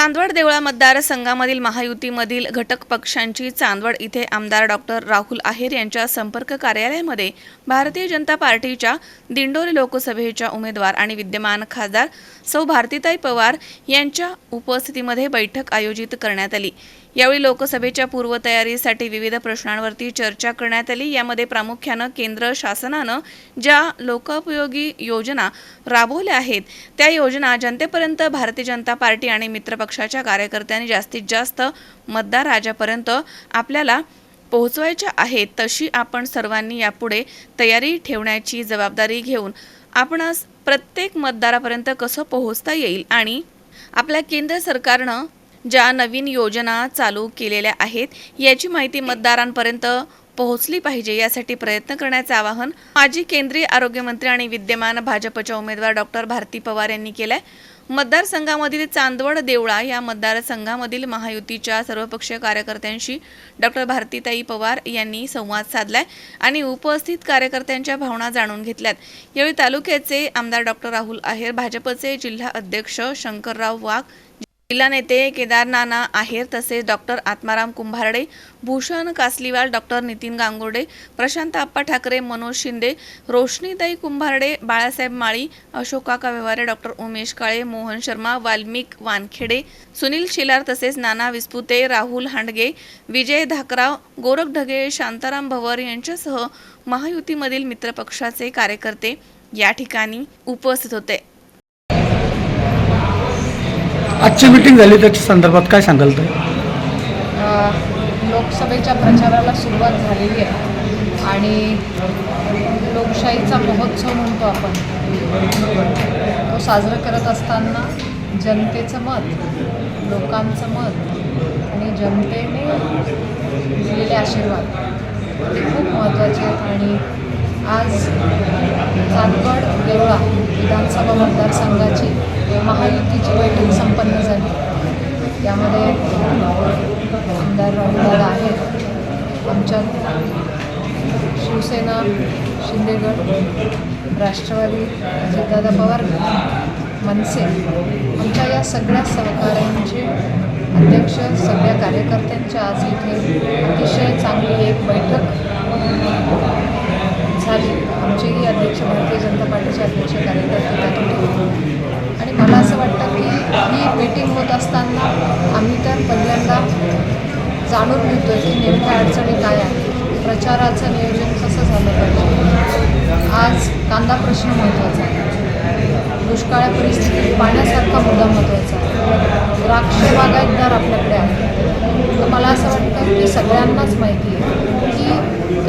चांदवड देवळा मतदारसंघामधील महायुतीमधील घटक पक्षांची चांदवड इथे आमदार डॉक्टर राहुल आहेर यांच्या संपर्क कार्यालयामध्ये भारतीय जनता पार्टीच्या दिंडोरी लोकसभेच्या उमेदवार आणि विद्यमान खासदार सौ भारतीताई पवार यांच्या उपस्थितीमध्ये बैठक आयोजित करण्यात आली. यावेळी लोकसभेच्या पूर्वतयारीसाठी विविध प्रश्नांवरती चर्चा करण्यात आली. यामध्ये प्रामुख्यानं केंद्र शासनानं ज्या लोकोपयोगी योजना राबवल्या आहेत त्या योजना जनतेपर्यंत भारतीय जनता पार्टी आणि मित्रपक्ष पक्षाच्या कार्यकर्त्यांनी जास्तीत जास्त मतदार राजापर्यंत आपल्याला पोहोचवायच्या आहेत तशी आपण सर्वांनी यापुढे तयारी ठेवण्याची जबाबदारी घेऊन आपणास प्रत्येक मतदारापर्यंत कसं पोहोचता येईल आणि आपल्या केंद्र सरकारनं ज्या नवीन योजना चालू केलेल्या आहेत याची माहिती मतदारांपर्यंत पोहोचली पाहिजे यासाठी प्रयत्न करण्याचं आवाहन माजी केंद्रीय आरोग्यमंत्री आणि विद्यमान भाजपच्या उमेदवार डॉक्टर भारती पवार यांनी केलं आहे मतदारसंघामधील चांदवड देवळा या मतदारसंघामधील महायुतीच्या सर्वपक्षीय कार्यकर्त्यांशी डॉक्टर भारतीताई पवार यांनी संवाद साधलाय आणि उपस्थित कार्यकर्त्यांच्या भावना जाणून घेतल्यात. यावेळी तालुक्याचे आमदार डॉक्टर राहुल आहेर भाजपचे जिल्हा अध्यक्ष शंकरराव वाघ जिल्हा नेते केदार नाना आहेर तसेच doctor Atmaram Kumbharde Bhushan Kasliwal doctor Nitin Gangurde Prashant Appa Thackeray Manoj Shinde Roshnitai Kumbharde Balasaheb Mali Ashok Kaka Vyavhare doctor Umesh Kale Mohan Sharma Valmik Wankhede Sunil Shelar तसेच नाना विस्पुते राहुल हांडगे विजय धाकराव गोरख ढगे शांताराम भवर यांच्यासह महायुतीमधील मित्रपक्षाचे कार्यकर्ते या ठिकाणी उपस्थित होते. आजची मीटिंग झाली त्याच्या संदर्भात काय सांगाल तर लोकसभेच्या प्रचाराला सुरुवात झालेली आहे. आणि लोकशाहीचा महोत्सव म्हणतो आपण. तो साजरा करत असताना जनतेचं मत लोकांचं मत आणि जनतेने दिलेले आशीर्वाद ते खूप महत्त्वाचे आहेत. आणि आज चांदगड देवळा विधानसभा मतदारसंघाची महायुतीची बैठक संपन्न झाली. यामध्ये आमदार राहुलदादा आहेत. आमच्यात शिवसेना शिंदेगड राष्ट्रवादी अजितदादा पवार मनसे आमच्या या सगळ्या सहकाऱ्यांचे अध्यक्ष सगळ्या कार्यकर्त्यांच्या आज इथे अतिशय चांगली एक बैठक झाली आमचेही अध्यक्ष भारतीय जनता पार्टीचे अध्यक्ष कार्यकर्ते त्यातून. आणि मला असं वाटतं की ही मीटिंग होत असताना आम्ही तर पहिल्यांदा जाणून घेतो आहे की नेमक्या अडचणी काय आहेत. प्रचाराचं नियोजन कसं झालं पाहिजे? आज कांदा प्रश्न महत्त्वाचा आहे. दुष्काळ परिस्थितीत पाण्यासारखा मुद्दा महत्त्वाचा आहे. द्राक्ष बागायतदार आपल्याकडे आहे तर मला असं वाटतं की सगळ्यांनाच माहिती आहे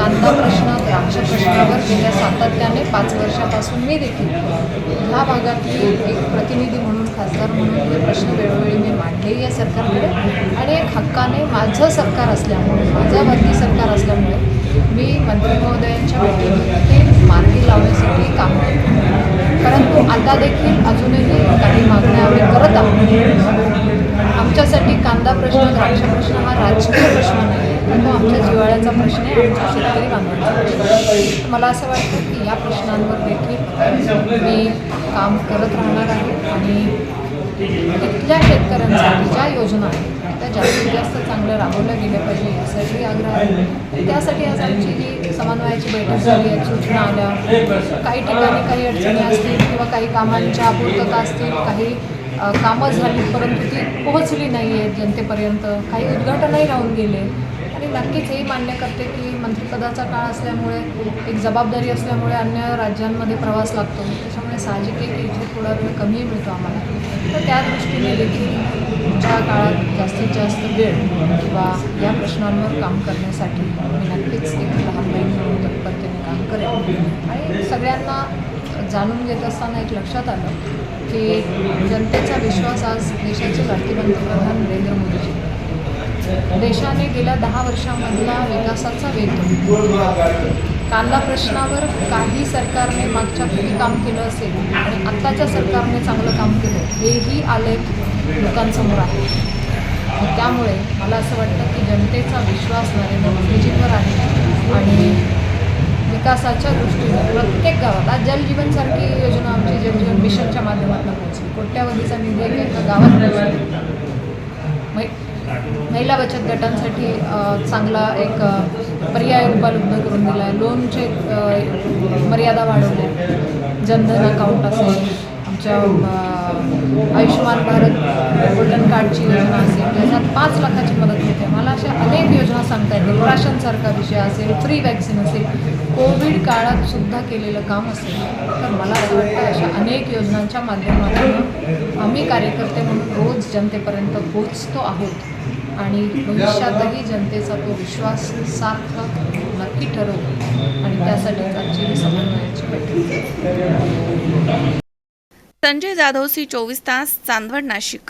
कांदा प्रश्न द्राक्ष प्रश्नावर गेल्या सातत्याने पाच वर्षापासून मी देखील ह्या भागातली एक प्रतिनिधी म्हणून खासदार म्हणून हे प्रश्न वेळोवेळी मी मांडलेही आहे सरकारकडे. आणि एक हक्काने माझं सरकार असल्यामुळे माझं वरती सरकार असल्यामुळे मी मंत्री महोदयांच्या भेटीने ते मार्गी लावण्यासाठी काम केलं. परंतु आता देखील अजूनही काही मागण्या आम्ही करत आहोत. आमच्यासाठी कांदा प्रश्न द्राक्ष प्रश्न हा राजकीय प्रश्न नाही. तो आमच्या जिव्हाळ्याचा प्रश्न आहे आमच्या शेतकरी बांधवांचा मला असं वाटतं की या प्रश्नांवर देखील मी काम करत राहणार आहे आणि इथल्या शेतकऱ्यांसाठी ज्या योजना आहेत त्या जास्तीत जास्त चांगल्या राबवल्या गेल्या पाहिजे यासाठी आग्रह आहे. त्यासाठी आज आमची ही समन्वयाची बैठक झाली आहे सूचना आल्या. काही ठिकाणी काही अडचणी असतील किंवा काही कामांच्या अपूर्तता असतील काही कामं झाली परंतु ती पोहोचली नाही आहेत जनतेपर्यंत. काही उद्घाटनही राहून गेले. नक्कीच हे मान्य करते की मंत्रिपदाचा काळ असल्यामुळे एक जबाबदारी असल्यामुळे अन्य राज्यांमध्ये प्रवास लागतो. त्याच्यामुळे साहजिक आहे की इथे थोडा वेळ कमी मिळतो आम्हाला. तर त्या दृष्टीने देखील पुढच्या काळात जास्तीत जास्त वेळ किंवा या प्रश्नांवर काम करण्यासाठी मी नक्कीच एक लहान बहीण म्हणून तत्परतेने काम करेन. आणि सगळ्यांना जाणून घेत असताना एक लक्षात आलं की जनतेचा विश्वास आज देशाचे लाडके पंतप्रधान नरेंद्र मोदीजी देशाने गेल्या दहा वर्षामधला विकासाचा वेग कांदा प्रश्नावर काही सरकारने मागच्या किती काम केलं असेल आणि आत्ताच्या सरकारने चांगलं काम केलं हेही आलेख लोकांसमोर आहे. त्यामुळे मला असं वाटतं की जनतेचा विश्वास नरेंद्र मोदीजींवर आहे आणि विकासाच्या दृष्टीने प्रत्येक गावात आज जलजीवनसारखी योजना आमची जलजीवन मिशनच्या माध्यमातून पोहोचली. कोट्यावधीचा निधी एका गावात पोहोचला. मै महिला बचत गटांसाठी चांगला एक पर्याय उपलब्ध करून दिला आहे. लोनचे मर्यादा वाढवल्या जनधन अकाउंट असेल आमच्या आयुष्यमान भारत गोल्डन कार्डची योजना असेल त्याच्यात पाच लाखाची मदत मिळते. मला अशा अनेक योजना सांगता येतील विषय असेल फ्री वॅक्सिन असेल कोविड काळात सुद्धा केलेलं काम असेल तर मला असं वाटतं अशा अनेक योजनांच्या माध्यमातून आम्ही कार्यकर्ते म्हणून रोज जनतेपर्यंत पोचतो आहोत. आणि भविष्यातही जनतेचा तो विश्वास सार्थ नक्की ठरवू. आणि त्यासाठी आजची ही समन्वयाची बैठक संजय जाधव सी चोवीस तास Chandwad Nashik.